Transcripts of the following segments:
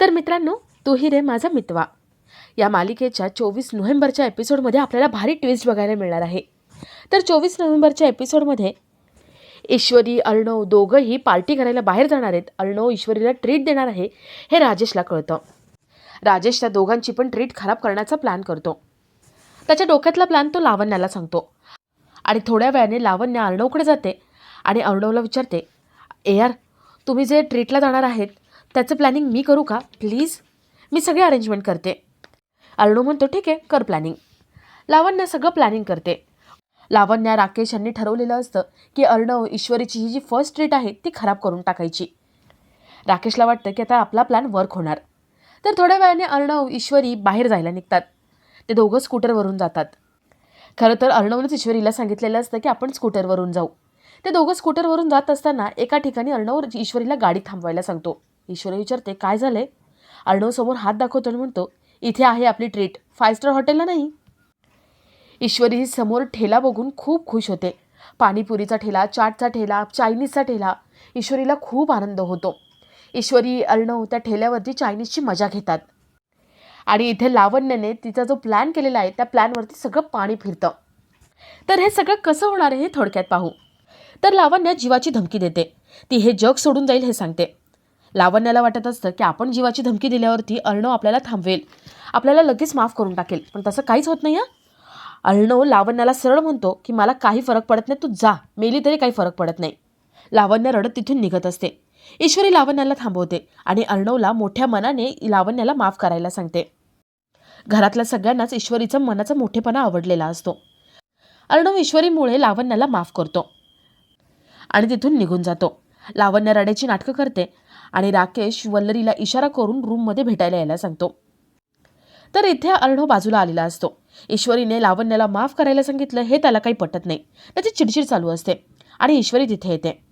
तर मित्रांनो तूही रे माझा मितवा. या मालिकेच्या चोवीस नोव्हेंबरच्या एपिसोडमध्ये आपल्याला भारी ट्विस्ट बघायला मिळणार आहे. तर चोवीस नोव्हेंबरच्या एपिसोडमध्ये ईश्वरी अर्णव दोघंही पार्टी करायला बाहेर जाणार आहेत. अर्णव ईश्वरीला ट्रीट देणार आहे हे राजेशला कळतं. राजेश त्या दोघांची पण ट्रीट खराब करण्याचा प्लॅन करतो. त्याच्या डोक्यातला प्लॅन तो लावण्याला सांगतो. आणि थोड्या वेळाने लावण्या अर्णवकडे जाते आणि अर्णवला विचारते ए यार तुम्ही जे ट्रीटला जाणार आहेत त्याचं प्लॅनिंग मी करू का? प्लीज मी सगळे अरेंजमेंट करते. अर्णव म्हणतो ठीक आहे कर प्लॅनिंग लावण्य सगळं प्लॅनिंग करते. लावण्या राकेश यांनी ठरवलेलं असतं की अर्णव ईश्वरीची ही जी फर्स्ट ट्रीट आहे ती खराब करून टाकायची. राकेशला वाटतं की आता आपला प्लॅन वर्क होणार. तर थोड्या वेळाने अर्णव ईश्वरी बाहेर जायला निघतात. ते दोघं स्कूटरवरून जातात. खरं तर अर्णवनंच ईश्वरीला सांगितलेलं असतं की आपण स्कूटरवरून जाऊ. ते दोघं स्कूटरवरून जात असताना एका ठिकाणी अर्णव ईश्वरीला गाडी थांबवायला सांगतो. ईश्वरी विचारते काय झालंय? अर्णव समोर हात दाखवतो आणि म्हणतो इथे आहे आपली ट्रीट. फाय स्टार हॉटेलला नाही. ईश्वरी समोर ठेला बघून खूप खुश होते. पाणीपुरीचा ठेला चाटचा ठेला चायनीजचा ठेला ईश्वरीला खूप आनंद होतो. ईश्वरी अर्णव त्या ठेल्यावरती चायनीजची मजा घेतात. आणि इथे लावण्याने तिचा जो प्लॅन केलेला आहे त्या प्लॅनवरती सगळं पाणी फिरतं. तर हे सगळं कसं होणार आहे हे थोडक्यात पाहू. तर लावण्य जीवाची धमकी देते. ती हे जग सोडून जाईल हे सांगते. लावण्याला वाटत असतं की आपण जीवाची धमकी दिल्यावरती अर्णव आपल्याला थांबवेल. आपल्याला लगेच माफ करून टाकेल. पण तसं काहीच होत नाही हां अर्णव लावण्याला सरळ म्हणतो की मला काही फरक पडत नाही तू जा. मेली तरी काही फरक पडत नाही. लावण्य रडत तिथून निघत असते. ईश्वरी लावण्याला थांबवते आणि अर्णवला मोठ्या मनाने लावण्याला माफ करायला सांगते. घरातल्या सगळ्यांनाच ईश्वरीचा मनाचा मोठेपणा आवडलेला असतो. अर्णव ईश्वरीमुळे लावण्याला माफ करतो आणि तिथून निघून जातो. लावण्य रड्याची नाटकं करते आणि राकेश वल्लरीला इशारा करून रूममध्ये भेटायला यायला सांगतो. तर इथे अर्णव बाजूला आलेला असतो. ईश्वरीने लावण्याला माफ करायला सांगितलं हे त्याला काही पटत नाही. त्याची चिडचिड चालू असते आणि ईश्वरी तिथे येते.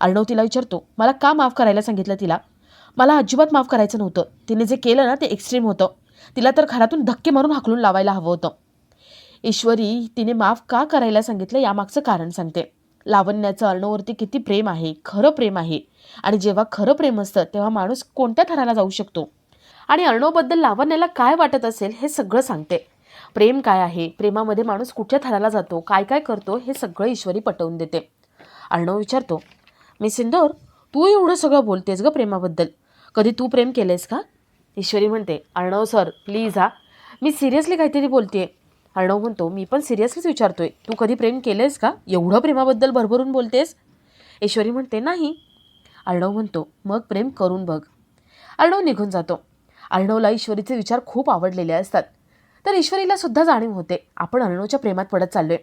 अर्णव तिला विचारतो मला का माफ करायला सांगितलं तिला? मला अजिबात माफ करायचं नव्हतं. तिने जे केलं ना ते एक्स्ट्रीम होतं. तिला तर घरातून धक्के मारून हाकलून लावायला हवं होतं. ईश्वरी तिने माफ का करायला सांगितलं यामागचं कारण सांगते. लावण्याचं अर्णवरती किती प्रेम आहे खरं प्रेम आहे. आणि जेव्हा खरं प्रेम असतं तेव्हा माणूस कोणत्या थराला जाऊ शकतो? आणि अर्णवबद्दल लावण्याला काय वाटत असेल हे सगळं सांगते. प्रेम काय आहे? प्रेमामध्ये माणूस कुठच्या थराला जातो? काय काय करतो? हे सगळं ईश्वरी पटवून देते. अर्णव विचारतो मी सिंदोर तू एवढं सगळं बोलतेस ग प्रेमाबद्दल. कधी तू प्रेम केलेस का? ईश्वरी म्हणते अर्णव सर प्लीज हा. मी सिरियसली काहीतरी बोलते अर्णव म्हणतो मी पण सिरियसलीच विचारतोय तू कधी प्रेम केलेस का? एवढं प्रेमाबद्दल भरभरून बोलतेस? ऐश्वरी म्हणते नाही. अर्णव म्हणतो मग प्रेम करून बघ. अर्णव निघून जातो. अर्णवला ईश्वरीचे विचार खूप आवडलेले असतात. तर ईश्वरीला सुद्धा जाणीव होते. आपण अर्णवच्या प्रेमात पडत चाललोय.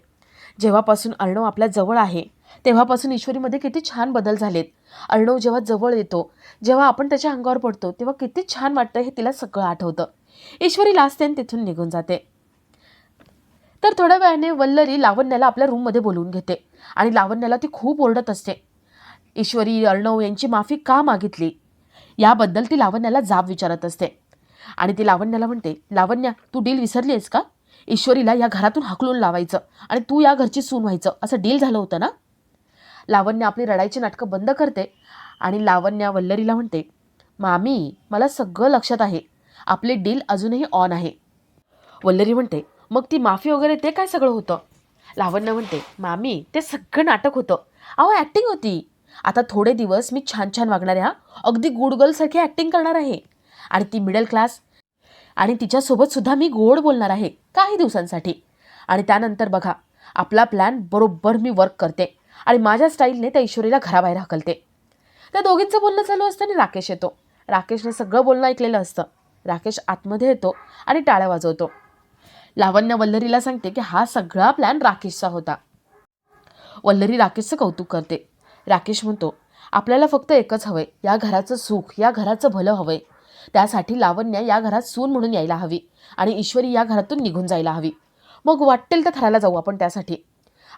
जेव्हापासून अर्णव आपल्या जवळ आहे तेव्हापासून ईश्वरीमध्ये किती छान बदल झालेत. अर्णव जेव्हा जवळ येतो जेव्हा आपण त्याच्या अंगावर पडतो तेव्हा किती छान वाटतं हे तिला सगळं आठवतं. ईश्वरी लास्ट आणि तिथून निघून जाते. तर थोड्या वेळाने वल्लरी लावण्याला आपल्या रूममध्ये बोलवून घेते. आणि लावण्याला ती खूप ओरडत असते. ईश्वरी अर्णव यांची माफी का मागितली? याबद्दल ती लावण्याला जाब विचारत असते. आणि ती लावण्याला म्हणते लावण्या तू डील विसरली आहेस का? ईश्वरीला या घरातून हाकलून लावायचं आणि तू या घरची सून व्हायचं. असं डील झालं होतं ना? लावण्य आपली रडायची नाटकं बंद करते आणि लावण्या वल्लरीला म्हणते मामी मला सगळं लक्षात आहे. आपले डील अजूनही ऑन आहे. वल्लरी म्हणते मग ती माफी वगैरे ते काय सगळं होतं? लावण्य म्हणते मामी ते सगळं नाटक होतं. अहो ॲक्टिंग होती. आता थोडे दिवस मी छान छान वागणाऱ्या हा अगदी गुड गर्लसारखी ॲक्टिंग करणार आहे. आणि ती मिडल क्लास आणि तिच्यासोबत सुद्धा मी गोड बोलणार आहे काही दिवसांसाठी. आणि त्यानंतर बघा आपला प्लॅन बरोबर मी वर्क करते आणि माझ्या स्टाईलने त्या ईश्वरीला घराबाहेर हकलते. त्या दोघींचं बोलणं चालू असतं आणि राकेश येतो. राकेशने सगळं बोलणं ऐकलेलं असतं. राकेश आतमध्ये येतो आणि टाळ्या वाजवतो. लावण्य वल्लरीला सांगते की हा सगळा प्लॅन राकेशचा होता. वल्लरी राकेशचं कौतुक करते. राकेश म्हणतो आपल्याला फक्त एकच हवंय या घराचं सुख या घराचं भलं हवंय. त्यासाठी लावण्य या घरात सून म्हणून यायला हवी आणि ईश्वरी या घरातून निघून जायला हवी. मग वाटेल तर थरायला जाऊ आपण त्यासाठी.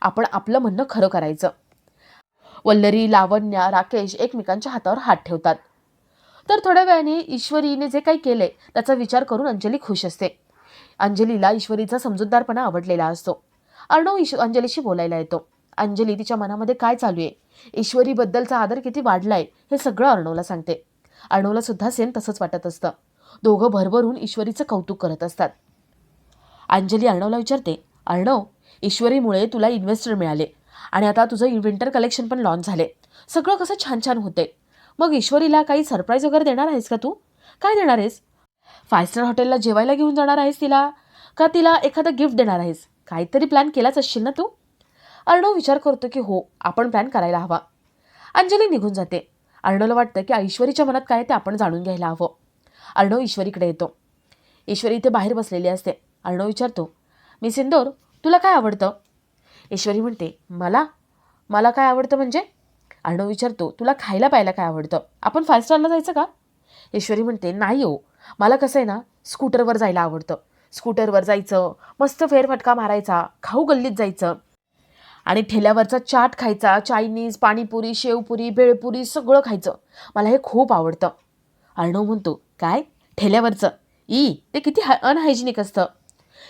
आपण आपलं म्हणणं खरं करायचं. वल्लरी लावण्या राकेश एकमेकांच्या हातावर हात ठेवतात. तर थोड्या वेळाने ईश्वरीने जे काही केले त्याचा विचार करून अंजली खुश असते. अंजलीला ईश्वरीचा समजूतदारपणा आवडलेला असतो. अर्णव ईश अंजलीशी बोलायला येतो. अंजली तिच्या मनामध्ये काय चालू आहे? ईश्वरीबद्दलचा आदर किती वाढलाय? हे सगळं अर्णवला सांगते. अर्णवला सुद्धा सेम तसंच वाटत असतं. दोघं भरभरून ईश्वरीचं कौतुक करत असतात. अंजली अर्णवला विचारते अर्णव ईश्वरीमुळे तुला इन्व्हेस्टर मिळाले आणि आता तुझं विंटर कलेक्शन पण लॉन्च झाले. सगळं कसं छान छान होते मग ईश्वरीला काही सरप्राईज वगैरे देणार आहेस का तू? काय देणार आहेस? फाय स्टार हॉटेलला जेवायला घेऊन जाणार आहेस तिला? का तिला एखादं गिफ्ट देणार आहेस? काहीतरी प्लॅन केलाच असशील ना तू? अर्णव विचार करतो की हो आपण प्लॅन करायला हवा. अंजली निघून जाते. अर्णवला वाटतं की ऐश्वरीच्या मनात काय ते आपण जाणून घ्यायला हवं. अर्णव ईश्वरीकडे येतो. ईश्वरी इथे बाहेर बसलेली असते. अर्णव विचारतो मी सिंदोर तुला काय आवडतं? ईश्वरी म्हणते मला? मला काय आवडतं म्हणजे? अर्णव विचारतो तुला खायला प्यायला काय आवडतं? आपण फाय स्टारला जायचं का? ईश्वरी म्हणते नाही हो मला कसं आहे ना स्कूटरवर जायला आवडतं. स्कूटरवर जायचं मस्त फेरफटका मारायचा खाऊ गल्लीत जायचं. आणि ठेल्यावरचा चाट खायचा चायनीज पाणीपुरी शेवपुरी भेळपुरी सगळं खायचं. मला हे खूप आवडतं. अर्णव म्हणतो काय? ठेल्यावरचं? ई ते किती हा अनहायजेनिक असतं.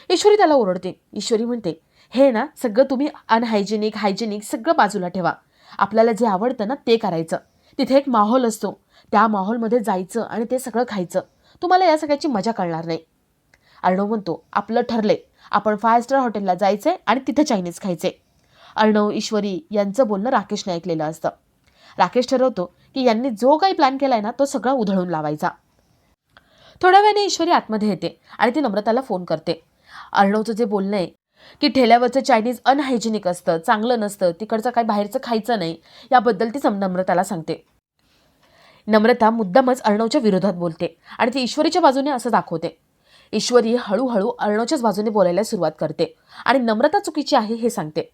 ईश्वरी त्याला ओरडते. ईश्वरी म्हणते हे ना सगळं तुम्ही अनहायजेनिक हायजेनिक सगळं बाजूला ठेवा. आपल्याला जे आवडतं ना ते करायचं. तिथे एक माहोल असतो. त्या माहोलमध्ये जायचं आणि ते सगळं खायचं. तुम्हाला या सगळ्याची मजा कळणार नाही. अर्णव म्हणतो आपलं ठरले. आपण फाय स्टार हॉटेलला जायचे आणि तिथे चायनीज खायचे अर्णव ईश्वरी यांचं बोलणं राकेशने ऐकलेलं असतं. राकेश ठरवतो की यांनी जो काही प्लॅन केलाय ना तो सगळा उधळून लावायचा. थोड्या वेळाने ईश्वरी आतमध्ये येते आणि ती नम्रताला फोन करते. अर्णवचं जे बोलणं आहे की ठेल्यावरचं चायनीज अनहायजेनिक असतं चांगलं नसतं तिकडचं काही बाहेरचं खायचं नाही याबद्दल ती सम नम्रताला सांगते. नम्रता मुद्दामच अर्णवच्या विरोधात बोलते आणि ती ईश्वरीच्या बाजूने असं दाखवते. ईश्वरी हळूहळू अर्णवच्याच बाजूने बोलायला सुरुवात करते आणि नम्रता चुकीची आहे हे सांगते.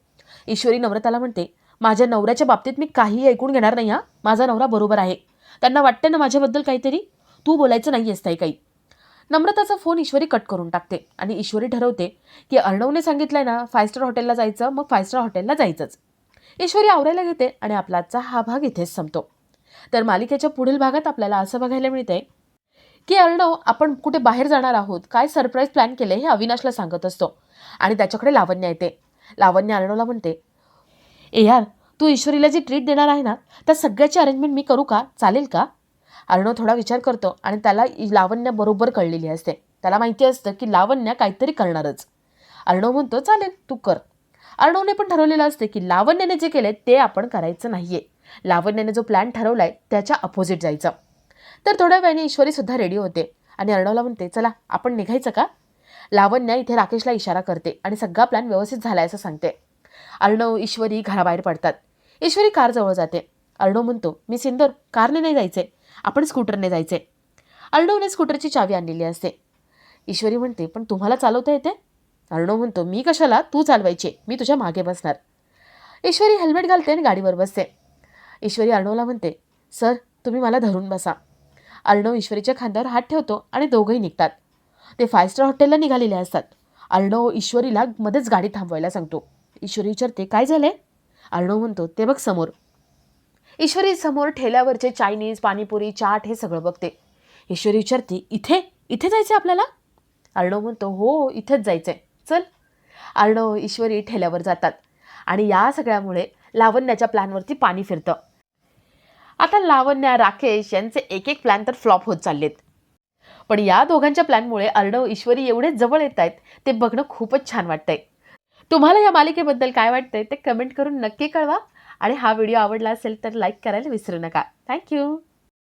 ईश्वरी नम्रताला म्हणते माझ्या नवऱ्याच्या बाबतीत मी काहीही ऐकून घेणार नाही हा. माझा नवरा बरोबर आहे. त्यांना वाटते ना माझ्याबद्दल काहीतरी? तू बोलायचं नाही आहेस ताई काही. नम्रताचा फोन ईश्वरी कट करून टाकते आणि ईश्वरी ठरवते की अर्णवने सांगितलंय ना फाय स्टार हॉटेलला जायचं मग फाय स्टार हॉटेलला जायचंच. ईश्वरी आवरायला घेते आणि आपला आजचा हा भाग इथेच संपतो. तर मालिकेच्या पुढील भागात आपल्याला असं बघायला मिळतंय की अर्णव आपण कुठे बाहेर जाणार आहोत काय सरप्राईज प्लॅन केले हे अविनाशला सांगत असतो. आणि त्याच्याकडे लावण्य येते. लावण्य अर्णवला म्हणते ए यार तू ईश्वरीला जी ट्रीट देणार आहे ना त्या सगळ्याची अरेंजमेंट मी करू का? चालेल का? अर्णव थोडा विचार करतो आणि त्याला लावण्य बरोबर कळलेली असते. त्याला माहिती असतं की लावण्य काहीतरी करणारच. अर्णव म्हणतो चालेल तू कर. अर्णवने पण ठरवलेलं असते की लावण्याने जे केले ते आपण करायचं नाहीये. लावण्याने जो प्लॅन ठरवलाय त्याच्या अपोजिट जायचं. तर थोड्या वेळाने ईश्वरी सुद्धा रेडी होते आणि अर्णवला म्हणते चला आपण निघायचं का? लावण्या इथे राकेशला इशारा करते आणि सगळा प्लॅन व्यवस्थित झालाय असं सांगते. अर्णव ईश्वरी घराबाहेर पडतात. ईश्वरी कारजवळ जाते. अर्णव म्हणतो मी सिंदर कारने नाही जायचे. आपण स्कूटरने जायचे. अर्णवने स्कूटरची चावी आणलेली असते. ईश्वरी म्हणते पण तुम्हाला चालवता येते? अर्णव म्हणतो मी कशाला? तू चालवायची. मी तुझ्या मागे बसणार. ईश्वरी हेल्मेट घालते आणि गाडीवर बसते. ईश्वरी अर्णवला म्हणते सर तुम्ही मला धरून बसा. अर्णव ईश्वरीच्या खांद्यावर हात ठेवतो आणि दोघंही निघतात. ते फाय स्टार हॉटेलला निघालेले असतात. अर्णव ईश्वरीला मध्येच गाडी थांबवायला सांगतो. ईश्वरी विचारते काय झालंय? अर्णव म्हणतो ते बघ समोर. ईश्वरी समोर ठेल्यावरचे चायनीज पाणीपुरी चाट हे सगळं बघते. ईश्वरी विचारते इथे? इथे जायचं आपल्याला? अर्णव म्हणतो हो इथेच आहे चल. अर्णव ईश्वरी ठेल्यावर जातात. आणि या सगळ्यामुळे लावण्याच्या प्लॅनवरती पाणी फिरतं. आता लावण्या राकेश यांचे एक एक प्लॅन तर फ्लॉप होत चाललेत. पण या दोघांच्या प्लॅनमुळे अर्णव ईश्वरी एवढे जवळ येत आहेत ते बघणं खूपच छान वाटतंय. तुम्हाला या मालिकेबद्दल काय वाटतंय ते कमेंट करून नक्की कळवा. आणि हा व्हिडिओ आवडला असेल तर लाईक करायला विसरू नका. थँक्यू